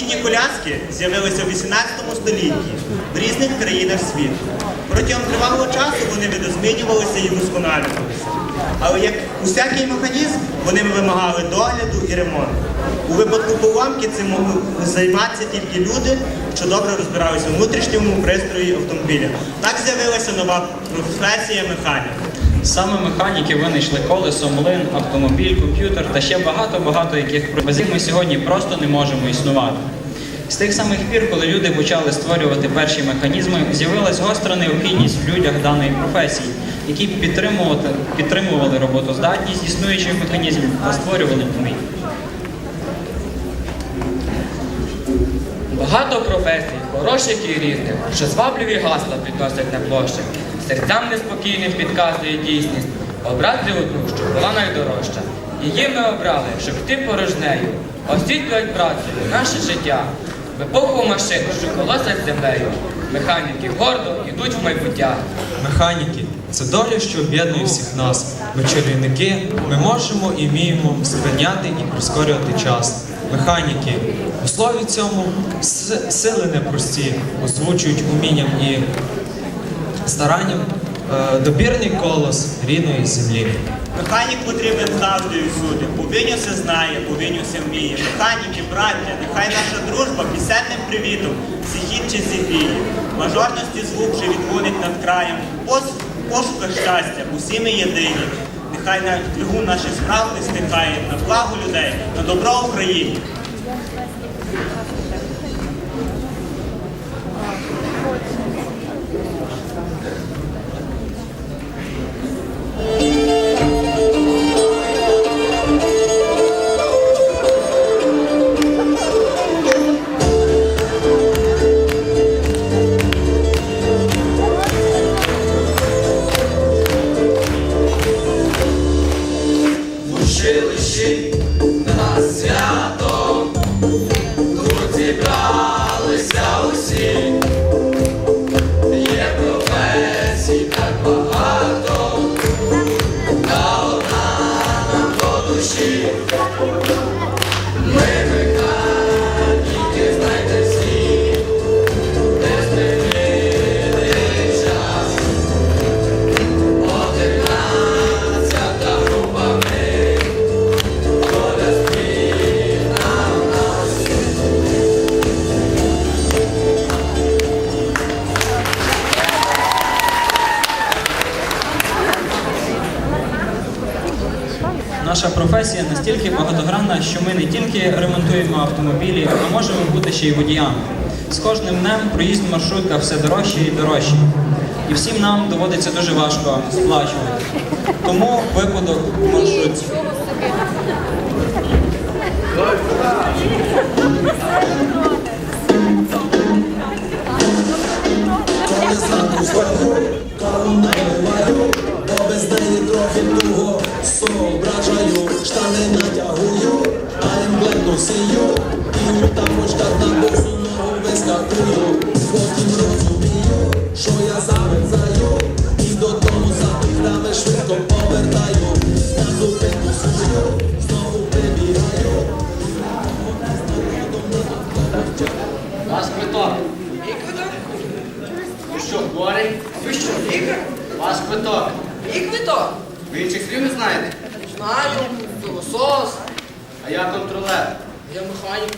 Самохідні коляски з'явилися в 18 столітті в різних країнах світу. Протягом тривалого часу вони видозмінювалися і вдосконалювалися. Але як усякий механізм, вони вимагали догляду і ремонту. У випадку поламки цим могли займатися тільки люди, що добре розбиралися у внутрішньому пристрої автомобіля. Так з'явилася нова професія механіка. Саме механіки винайшли колесо, млин, автомобіль, комп'ютер та ще багато-багато яких без ми сьогодні просто не можемо існувати. З тих самих пір, коли люди почали створювати перші механізми, з'явилась гостра необхідність в людях даної професії, які підтримували роботоздатність існуючих механізмів та створювали нові. Багато професій, хороших і різних, що звабливі гасла підносять на площі. Серцям неспокійним підказує дійсність. Обрати одну, що була найдорожча. Її ми обрали, щоб йти порожнею. Освітлюють працею наше життя. В епоху машин, що колосять землею. Механіки гордо йдуть в майбуття. Механіки це доля, що об'єднує всіх нас. Ми чарівники, ми можемо і вміємо спиняти і прискорювати час. Механіки у слові цьому сили непрості, озвучують умінням і старанням е, добірний колос рідної землі. Механік потрібен завжди і всюди. Бо він знає, бо він вміє. Механіки, браття, нехай наша дружба пісенним привітом зігід чи зігріє. Мажорності звук же відгонить над краєм. Пошуках щастя, усі ми єдині. Нехай навіть двигун наших справ не стихає на благо людей, на добро Україні. Училищі на свято тут зібралися усі. Є професій так багато, та одна нам по душі. Наша професія настільки багатогранна, що ми не тільки ремонтуємо автомобілі, а можемо бути ще й водіями. З кожним днем проїзд в маршрутках все дорожче і дорожче. І всім нам доводиться дуже важко сплачувати. Тому випадок в маршрутці. Коли зранку без неї трохи туго соображаю, штани натягую, а емблему сію, і у тапочках на босу ногу вискакую, потім розумію, що я замерзаю, і додому за піграми швидко повертаю, на зупинку свою, знову прибігаю. Ваш квиток. Квиток? Ви що, хворий? Ви що, лікар? Ваш квиток. Мій квиток. Ви інших слів не знаєте? Знаю, пилосос, А я контролер. я механік.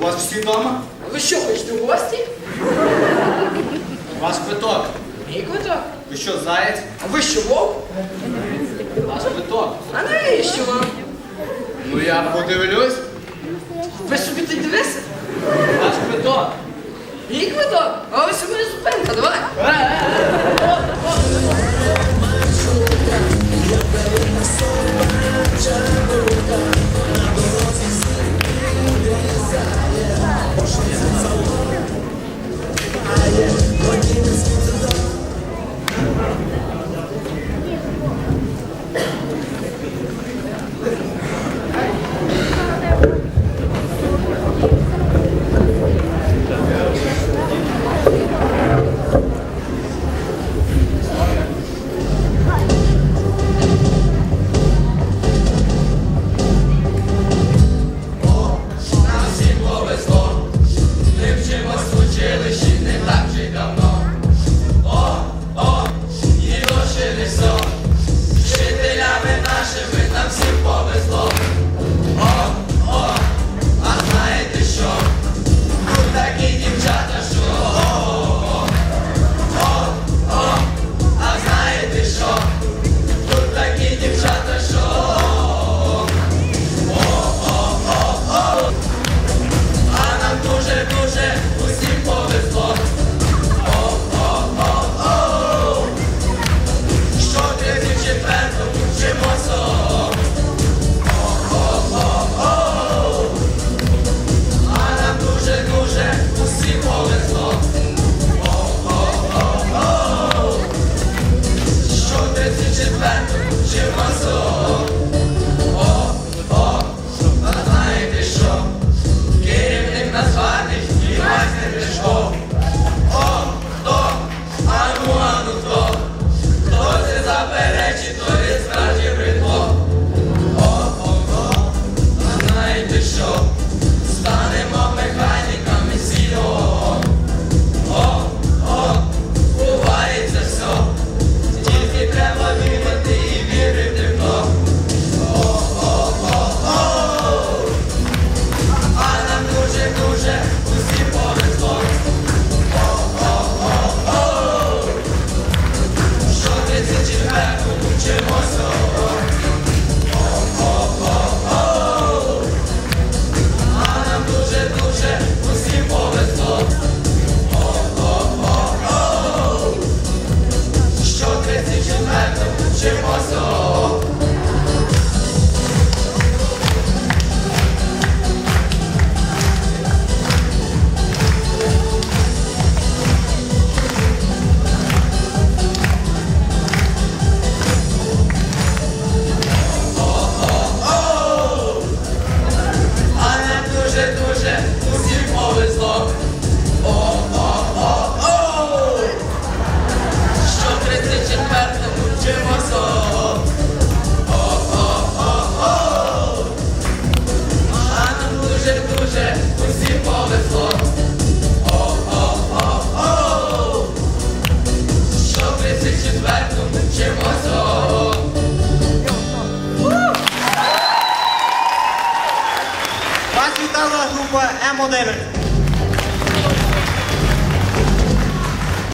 У вас всі вдома? А ви що, хочете в гості? Ваш квиток. Мій квиток. Ви що, заєць? А ви що, вовк? Ваш квиток. А навіщо вам? Ну я подивлюсь. Ви собі тут дивися? Ваш квиток. Мій квиток. А ось у мене зупинка, давай. Aqua Amodel.